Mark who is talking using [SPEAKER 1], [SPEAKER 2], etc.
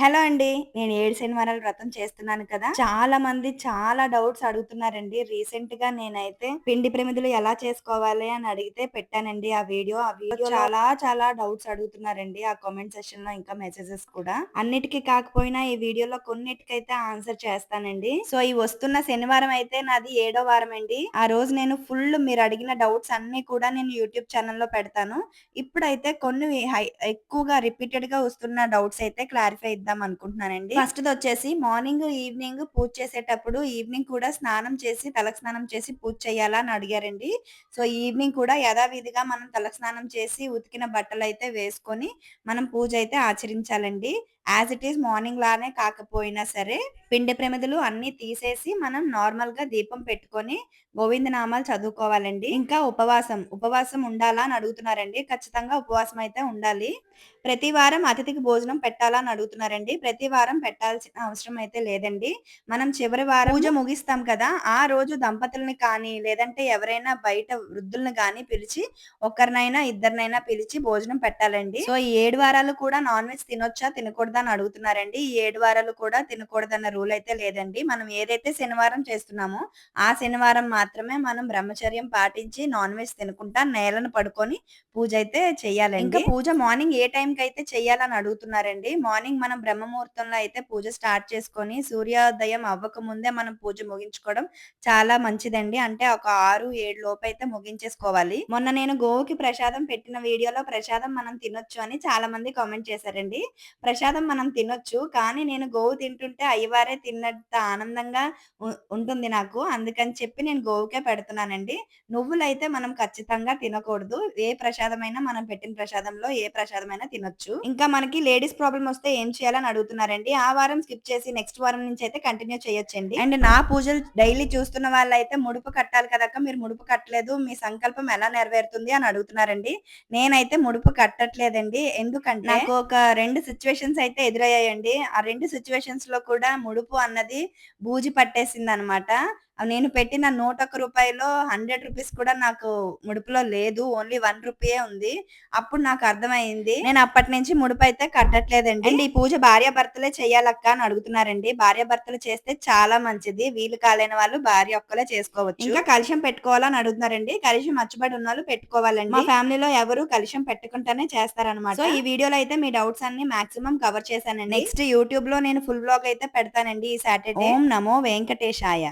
[SPEAKER 1] Hello అండి. నేను ఏడు శనివారాల వ్రతం చేస్తున్నాను కదా! చాలా మంది చాలా డౌట్స్ అడుగుతున్నారండి. రీసెంట్‌గా నేనైతే పిండి ప్రమిదలు ఎలా చేసుకోవాలి అని అడిగితే పెట్టానండి ఆ వీడియో. ఆ వీడియో చాలా చాలా డౌట్స్ అడుగుతున్నారండి. ఆ కామెంట్ సెక్షన్‌లో ఇంకా మెసేజెస్ కూడా. అన్నిటికి కాకపోయినా ఈ వీడియోలో కొన్నిటికైతే ఆన్సర్ చేస్తానండి. సో, ఈ వస్తున్న శనివారం అయితే నాది ఏడో వారం అండి. ఆ రోజు నేను ఫుల్ మీరు అడిగిన డౌట్స్ అన్నీ కూడా నేను యూట్యూబ్ ఛానెల్‌లో పెడతాను. ఇప్పుడైతే కొన్ని ఎక్కువగా రిపీటెడ్‌గా వస్తున్న డౌట్స్ అయితే క్లారిఫై ఇద్దాం అనుకుంటున్నానండి. ఫస్ట్‌ది వచ్చేసి మార్నింగ్, ఈవినింగ్ పూజ చేసేటప్పుడు ఈవినింగ్ కూడా స్నానం చేసి తలకు స్నానం చేసి పూజ చేయాలా అని అడిగారండి. సో, ఈవినింగ్ కూడా యథావిధిగా మనం తలకు స్నానం చేసి ఉతికిన బట్టలు అయితే వేసుకొని మనం పూజ అయితే ఆచరించాలండి. యాజ్ ఇట్ ఈజ్ మార్నింగ్ లానే కాకపోయినా సరే పిండి ప్రమిదలు అన్ని తీసేసి మనం నార్మల్గా దీపం పెట్టుకొని గోవిందనామాలు చదువుకోవాలండి. ఇంకా ఉపవాసం, ఉపవాసం ఉండాలా అని అడుగుతున్నారండి. ఖచ్చితంగా ఉపవాసం అయితే ఉండాలి. ప్రతి వారం అతిథికి భోజనం పెట్టాలా అని అడుగుతున్నారండి. ప్రతి వారం పెట్టాల్సిన అవసరం అయితే లేదండి. మనం చివరి వారం పూజ ముగిస్తాం కదా! ఆ రోజు దంపతుల్ని కానీ, లేదంటే ఎవరైనా బయట వృద్ధుల్ని కానీ పిలిచి ఒకరినైనా, ఇద్దరినైనా పిలిచి భోజనం పెట్టాలండి. సో, ఈ ఏడు వారాలు కూడా నాన్ వెజ్ తినొచ్చా? తినకూడదు అని అడుగుతున్నారండి. ఈ ఏడు వారాలు కూడా తినకూడదన్న రూల్ అయితే లేదండి. మనం ఏదైతే శనివారం చేస్తున్నామో, ఆ శనివారం మాత్రమే మనం బ్రహ్మచర్యం పాటించి నాన్ వెజ్ తినకుండా నేలను పడుకొని పూజ అయితే చేయాలండి. ఇంకా పూజ మార్నింగ్ ఏ టైంకి అయితే చేయాలని అడుగుతున్నారండి. మార్నింగ్ మనం బ్రహ్మ ముహూర్తంలో అయితే పూజ స్టార్ట్ చేసుకొని సూర్యోదయం అవ్వక ముందే మనం పూజ ముగించుకోవడం చాలా మంచిదండి. అంటే ఒక ఆరు ఏడు లోపు అయితే ముగించేసుకోవాలి. మొన్న నేను గోవుకి ప్రసాదం పెట్టిన వీడియోలో ప్రసాదం మనం తినొచ్చు అని చాలా మంది కామెంట్ చేశారండి. ప్రసాదం మనం తినొచ్చు. కానీ నేను గోవు తింటుంటే అయ్యవారే తిన్నంత ఆనందంగా ఉంటుంది నాకు. అందుకని చెప్పి నేను గోవుకే పెడుతున్నానండి. నువ్వులైతే మనం ఖచ్చితంగా తినకూడదు. ఏ ప్రసాదమైనా మనం పెట్టిన ప్రసాదంలో ఏ ప్రసాదమైనా తినొచ్చు. ఇంకా మనకి లేడీస్ ప్రాబ్లం వస్తే ఏం చేయాలని అడుగుతున్నారండి. ఆ వారం స్కిప్ చేసి నెక్స్ట్ వారం నుంచి అయితే కంటిన్యూ చేయొచ్చండి. అండ్ నా పూజలు డైలీ చూస్తున్న వాళ్ళైతే ముడుపు కట్టాలి కదక్క మీరు ముడుపు కట్టలేదు. మీ సంకల్పం ఎలా నెరవేరుతుంది అని అడుగుతున్నారండి. నేనైతే ముడుపు కట్టట్లేదండి. ఎందుకంటే నాకు ఒక రెండు సిచ్యువేషన్స్ అయితే ఎదురయ్యాయండి. ఆ రెండు సిచ్యువేషన్స్లో కూడా ముడుపు అన్నది బూజి పట్టేసిందనమాట. నేను పెట్టిన రూ. 101లో రూ. 100 కూడా నాకు ముడుపులో లేదు. ఓన్లీ రూ. 1 ఉంది. అప్పుడు నాకు అర్థమైంది. నేను అప్పటి నుంచి ముడుపు అయితే కట్టట్లేదండి. అండ్ ఈ పూజ భార్యాభర్తలే చేయాలక్క అని అడుగుతున్నారండి. భార్యాభర్తలు చేస్తే చాలా మంచిది. వీలు కాలేని వాళ్ళు భార్య ఒక్కలే చేసుకోవచ్చు. ఇంకా కలశం పెట్టుకోవాలని అడుగుతున్నారండి. కలశం అచ్చుబడి ఉన్నోళ్ళు పెట్టుకోవాలండి. మా ఫ్యామిలీలో ఎవరు కలశం పెట్టుకుంటేనే చేస్తారనమాట. సో, ఈ వీడియోలో అయితే మీ డౌట్స్ అన్ని మాక్సిమం కవర్ చేశానండి. నెక్స్ట్ యూట్యూబ్‌లో నేను ఫుల్ వ్లాగ్ అయితే పెడతానండి ఈ సాటర్‌డే. ఓం నమో వెంకటేశాయ.